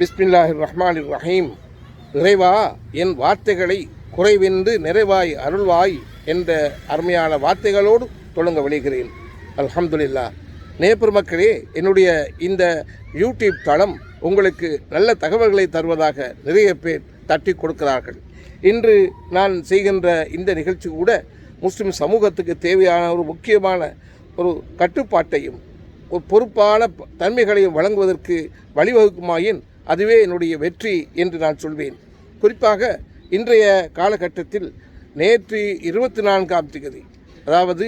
பிஸ்மில்லாஹி ரஹ்மான் ரஹீம் இறைவா என் வார்த்தைகளை குறைவென்று நிறைவாய் அருள்வாய் என்ற அருமையான வார்த்தைகளோடு தொடங்க விளைகிறேன் அல்ஹம்துலில்லா நேபர் மக்களே என்னுடைய இந்த யூடியூப் தளம் உங்களுக்கு நல்ல தகவல்களை தருவதாக நிறைய பேர் தட்டி கொடுக்கிறார்கள். இன்று நான் செய்கின்ற இந்த நிகழ்ச்சி கூட முஸ்லிம் சமூகத்துக்கு தேவையான ஒரு முக்கியமான ஒரு கட்டுப்பாட்டையும் ஒரு பொறுப்பான தன்மைகளையும் வழங்குவதற்கு வழிவகுக்குமாயின் அதுவே என்னுடைய வெற்றி என்று நான் சொல்வேன். குறிப்பாக இன்றைய காலகட்டத்தில் நேற்று இருபத்தி நான்காம் தேதி அதாவது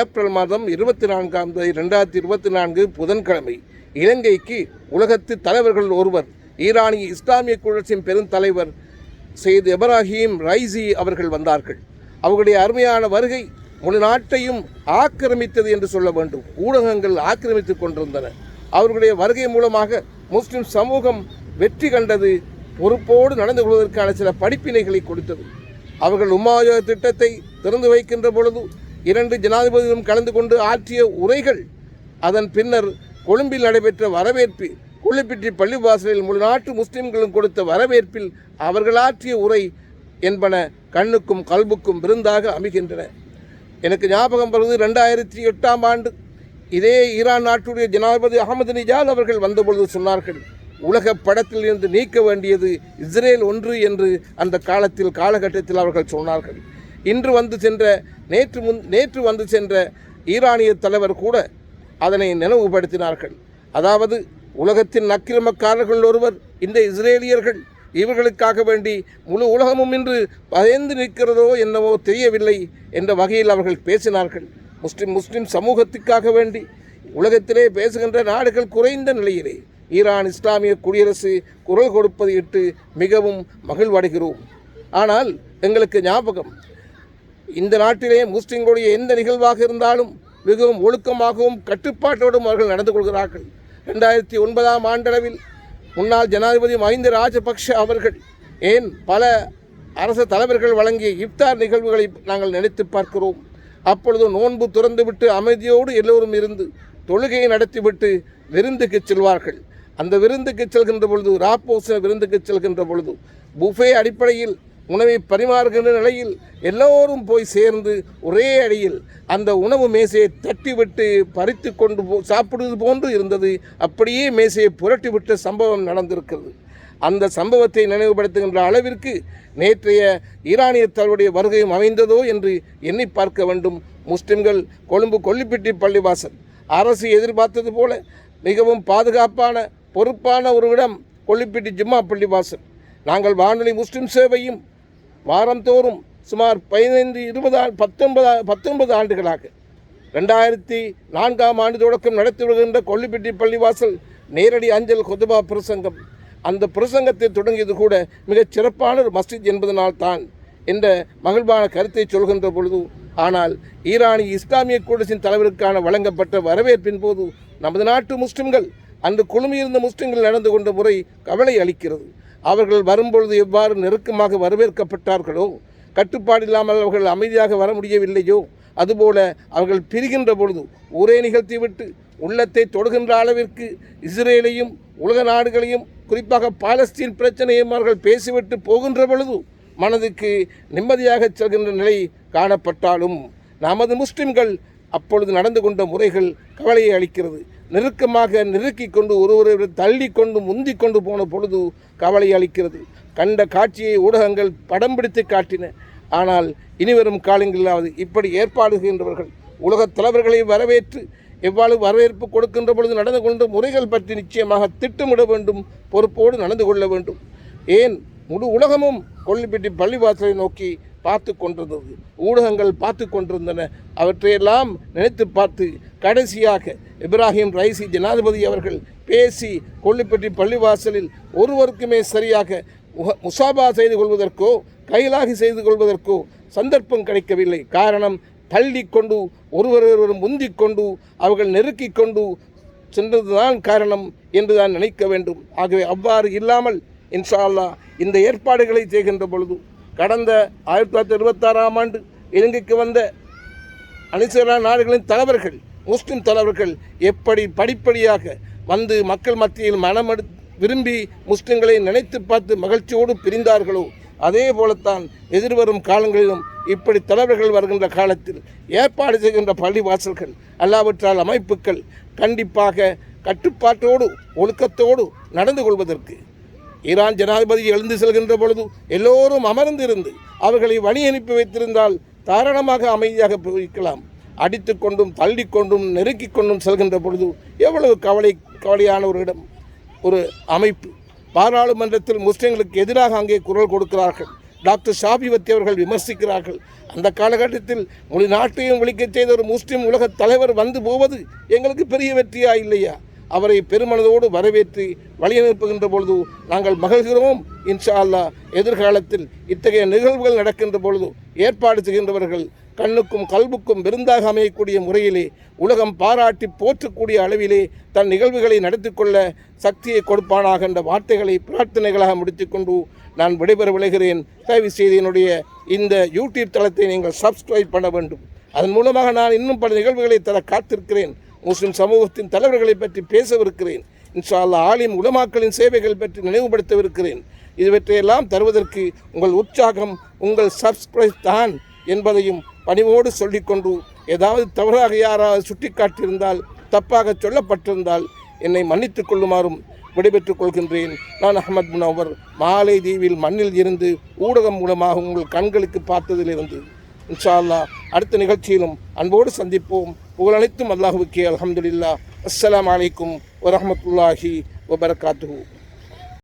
ஏப்ரல் மாதம் இருபத்தி நான்காம் தேதி ரெண்டாயிரத்தி இருபத்தி நான்கு புதன்கிழமை இலங்கைக்கு உலகத்து தலைவர்கள் ஒருவர் ஈரானிய இஸ்லாமிய குழற்சியின் பெருந்தலைவர் செய்து எபராஹிம் ரைசி அவர்கள் வந்தார்கள். அவர்களுடைய அருமையான வருகை முழு நாட்டையும் ஆக்கிரமித்தது என்று சொல்ல வேண்டும். ஊடகங்கள் ஆக்கிரமித்துக் கொண்டிருந்தன. அவர்களுடைய வருகை மூலமாக முஸ்லிம் சமூகம் வெற்றி கண்டது பொறுப்போடு நடந்து கொள்வதற்கான சில படிப்பினைகளை கொடுத்தது. அவர்கள் உமாயோக திட்டத்தை திறந்து வைக்கின்ற பொழுது இரண்டு ஜனாதிபதிகளும் கலந்து கொண்டு ஆற்றிய உரைகள் அதன் பின்னர் கொழும்பில் நடைபெற்ற வரவேற்பு குள்ளிப்பிட்டி பள்ளிவாசலில் முழு நாட்டு முஸ்லிம்களும் கொடுத்த வரவேற்பில் அவர்கள் ஆற்றிய உரை என்பன கண்ணுக்கும் கல்புக்கும் விருந்தாக அமைகின்றன. எனக்கு ஞாபகம் வருவது ரெண்டாயிரத்தி எட்டாம் ஆண்டு. இதே ஈரான் நாட்டுடைய ஜனாதிபதி அகமது நிஜாத் அவர்கள் வந்தபொழுது சொன்னார்கள் உலக படத்தில் இருந்து நீக்க வேண்டியது இஸ்ரேல் ஒன்று என்று அந்த காலத்தில் காலகட்டத்தில் அவர்கள் சொன்னார்கள். இன்று வந்து சென்ற நேற்று முன் நேற்று வந்து சென்ற ஈரானிய தலைவர் கூட அதனை நினைவுபடுத்தினார்கள். அதாவது உலகத்தின் அக்கிரமக்காரர்கள் ஒருவர் இந்த இஸ்ரேலியர்கள் இவர்களுக்காக வேண்டி முழு உலகமும் இன்று பயந்து நிற்கிறதோ என்னவோ தெரியவில்லை என்ற வகையில் அவர்கள் பேசினார்கள். முஸ்லிம் முஸ்லிம் சமூகத்துக்காக வேண்டி உலகத்திலே பேசுகின்ற நாடுகள் குறைந்த நிலையிலே. ஈரான் இஸ்லாமிய குடியரசு குரல் கொடுப்பது இட்டு மிகவும் மகிழ்வடைகிறோம். ஆனால் எங்களுக்கு ஞாபகம் இந்த நாட்டிலே முஸ்லிம்களுடைய எந்த நிகழ்வாக இருந்தாலும் மிகவும் ஒழுக்கமாகவும் கட்டுப்பாட்டோடும் அவர்கள் நடந்து கொள்கிறார்கள். ரெண்டாயிரத்தி ஒன்பதாம் ஆண்டளவில் முன்னாள் ஜனாதிபதி மஹிந்த ராஜபக்ஷ அவர்கள் ஏன் பல அரசு தலைவர்கள் வழங்கிய இஃப்தார் நிகழ்வுகளை நாங்கள் நினைத்து பார்க்கிறோம். அப்பொழுது நோன்பு துறந்துவிட்டு அமைதியோடு எல்லோரும் இருந்து தொழுகையை நடத்திவிட்டு விருந்துக்கு செல்வார்கள். அந்த விருந்துக்கு செல்கின்ற பொழுது ராப்போச விருந்துக்கு செல்கின்ற பொழுது புஃபே அடிப்படையில் உணவை பரிமாறுகின்ற நிலையில் எல்லோரும் போய் சேர்ந்து ஒரே அடியில் அந்த உணவு மேசையை தட்டிவிட்டு பறித்து கொண்டு போ சாப்பிடுவது போன்று இருந்தது. அப்படியே மேசையை புரட்டிவிட்ட சம்பவம் நடந்திருக்கிறது. அந்த சம்பவத்தை நினைவுபடுத்துகின்ற அளவிற்கு நேற்றைய ஈரானிய தலைவருடைய வருகையும் அமைந்ததோ என்று எண்ணி பார்க்க வேண்டும். முஸ்லிம்கள் கொழும்பு கொல்லிப்பட்டி பள்ளிவாசல் அரசு எதிர்பார்த்தது போல மிகவும் பாதுகாப்பான பொறுப்பான ஒரு இடம் ஜிம்மா ஜும்மா பள்ளிவாசல். நாங்கள் வானொலி முஸ்லிம் சேவையும் வாரந்தோறும் சுமார் பதினைந்து இருபது ஆ- பத்தொன்பது பத்தொன்பது ஆண்டுகளாக ரெண்டாயிரத்தி நான்காம் ஆண்டு தொடக்கம் நடத்தி வருகின்ற கொல்லிப்பட்டி பள்ளிவாசல் நேரடி அஞ்சல் கொதுபா பிரசங்கம். அந்த பிரசங்கத்தை தொடங்கியது கூட மிகச் சிறப்பான ஒரு மஸ்ஜித் என்பதனால் தான் என்ற மகிழ்வான கருத்தை சொல்கின்ற பொழுது ஆனால் ஈரானிய இஸ்லாமிய கூட்டத்தின் தலைவருக்கான வழங்கப்பட்ட வரவேற்பின் போது நமது நாட்டு முஸ்லிம்கள் அன்று குழுமியிருந்த முஸ்லிம்கள் நடந்து கொண்ட முறை கவலை அளிக்கிறது. அவர்கள் வரும்பொழுது எவ்வாறு நெருக்கமாக வரவேற்கப்பட்டார்களோ கட்டுப்பாடு இல்லாமல் அவர்கள் அமைதியாக வர முடியவில்லையோ அதுபோல அவர்கள் பிரிகின்ற பொழுது ஊரே நிகழ்த்திவிட்டு உள்ளத்தை தொடுகின்ற அளவிற்கு இஸ்ரேலையும் உலக நாடுகளையும் குறிப்பாக பாலஸ்தீன் பிரச்சனையும் அவர்கள் பேசிவிட்டு போகின்ற பொழுது மனதுக்கு நிம்மதியாக செல்கின்ற நிலை காணப்பட்டாலும் நமது முஸ்லிம்கள் அப்பொழுது நடந்து கொண்ட முறைகள் கவலையை அளிக்கிறது. நெருக்கமாக நெருக்கி கொண்டு ஒருவரை தள்ளி கொண்டு முந்தி கொண்டு போன பொழுது கவலை அளிக்கிறது. கண்ட காட்சியை ஊடகங்கள் படம் பிடித்து காட்டின. ஆனால் இனிவரும் காலங்களிலாவது இப்படி ஏற்பாடுகின்றவர்கள் உலகத் தலைவர்களை வரவேற்று எவ்வாறு வரவேற்பு கொடுக்கின்ற பொழுது நடந்து கொண்டு முறைகள் பற்றி நிச்சயமாக திட்டமிட வேண்டும் பொறுப்போடு நடந்து கொள்ள வேண்டும். ஏன்? முழு உலகமும் கொல்லிப்பட்டி பள்ளிவாசலை நோக்கி பார்த்து கொண்டிருந்தது. ஊடகங்கள் பார்த்து கொண்டிருந்தன. அவற்றையெல்லாம் நினைத்து பார்த்து கடைசியாக இப்ராஹிம் ரைசி ஜனாதிபதி அவர்கள் பேசி கொல்லிப்பட்டி பள்ளிவாசலில் ஒருவருக்குமே சரியாக முசாபா செய்து கொள்வதற்கோ கைலாகி செய்து கொள்வதற்கோ சந்தர்ப்பம் கிடைக்கவில்லை. காரணம் தள்ளி கொண்டு ஒருவர் ஒருவர் முந்திக் கொண்டு அவர்கள் நெருக்கிக் கொண்டு சென்றதுதான் காரணம் என்று தான் நினைக்க வேண்டும். ஆகவே அவ்வாறு இல்லாமல் இன்ஷா அல்லாஹ் இந்த ஏற்பாடுகளை செய்கின்ற பொழுது கடந்த ஆயிரத்தி தொள்ளாயிரத்தி இருபத்தாறாம் ஆண்டு இலங்கைக்கு வந்த அணிசரா நாடுகளின் தலைவர்கள் முஸ்லிம் தலைவர்கள் எப்படி படிப்படியாக வந்து மக்கள் மத்தியில் மனமெடு விரும்பி முஸ்லிம்களை நினைத்து பார்த்து மகிழ்ச்சியோடு பிரிந்தார்களோ அதே போலத்தான் எதிர்வரும் காலங்களிலும் இப்படி தலைவர்கள் வருகின்ற காலத்தில் ஏற்பாடு செய்கின்ற பள்ளிவாசல்கள் அல்லாவற்றால் அமைப்புகள் கண்டிப்பாக கட்டுப்பாட்டோடு ஒழுக்கத்தோடு நடந்து கொள்வதற்கு ஈரான் ஜனாதிபதி எழுந்து செல்கின்ற பொழுது எல்லோரும் அமர்ந்திருந்து அவர்களை வழி அனுப்பி வைத்திருந்தால் தாராளமாக அமைதியாக போய்க்கலாம். அடித்து கொண்டும் தள்ளிக்கொண்டும் நெருக்கி கொண்டும் செல்கின்ற பொழுது எவ்வளவு கவலை கவலையான ஒரு இடம் ஒரு அமைப்பு. பாராளுமன்றத்தில் முஸ்லீம்களுக்கு எதிராக அங்கே குரல் கொடுக்கிறார்கள். டாக்டர் ஷாபிவத்தி அவர்கள் விமர்சிக்கிறார்கள். அந்த காலகட்டத்தில் மொழி நாட்டையும் விழிக்கச் செய்த ஒரு முஸ்லீம் உலக தலைவர் வந்து போவது எங்களுக்கு பெரிய வெற்றியா இல்லையா? அவரை பெருமனதோடு வரவேற்று வழியனுப்புகின்ற பொழுது நாங்கள் மகிழ்கிறோம். இன்ஷா அல்லாஹ் எதிர்காலத்தில் இத்தகைய நிகழ்வுகள் நடக்கின்ற பொழுது ஏற்பாடு செய்கின்றவர்கள் கண்ணுக்கும் கல்புக்கும் விருந்தாக அமையக்கூடிய முறையிலே உலகம் பாராட்டி போற்றக்கூடிய அளவிலே தன் நிகழ்வுகளை நடத்தி கொள்ள சக்தியை கொடுப்பானாக என்ற வார்த்தைகளை பிரார்த்தனைகளாக முடித்துக்கொண்டு நான் விடைபெற விளைகிறேன் தயவு செய்து என்னுடைய இந்த யூடியூப் தளத்தை நீங்கள் சப்ஸ்கிரைப் பண்ண வேண்டும். அதன் மூலமாக நான் இன்னும் பல நிகழ்வுகளை தர காத்திருக்கிறேன். முஸ்லிம் சமூகத்தின் தலைவர்களை பற்றி பேசவிருக்கிறேன். இன்ஷா அல்லாஹ் ஆலிம் உலமாக்களின் சேவைகள் பற்றி நினைவுபடுத்தவிருக்கிறேன். இதுவற்றையெல்லாம் தருவதற்கு உங்கள் உற்சாகம் உங்கள் சப்ஸ்கிரைப் தான் என்பதையும் பணிவோடு சொல்லிக்கொண்டு ஏதாவது தவறாக யாராவது சுட்டிக்காட்டியிருந்தால் தப்பாக சொல்லப்பட்டிருந்தால் என்னை மன்னித்துக் கொள்ளுமாறும் விடைபெற்றுக் கொள்கின்றேன். நான் அகமது முனவர் மாலை தீவில் மண்ணில் இருந்து ஊடகம் மூலமாக உங்கள் கண்களுக்கு பார்த்ததிலிருந்து. இன்ஷா அல்லாஹ் அடுத்த நிகழ்ச்சியிலும் அன்போடு சந்திப்போம். புகழனைத்தும் அல்லாஹுக்கே அல்ஹம்துலில்லாஹ் அஸ்ஸலாமு அலைக்கும் வரஹ்மத்துல்லாஹி வபரகாத்துஹு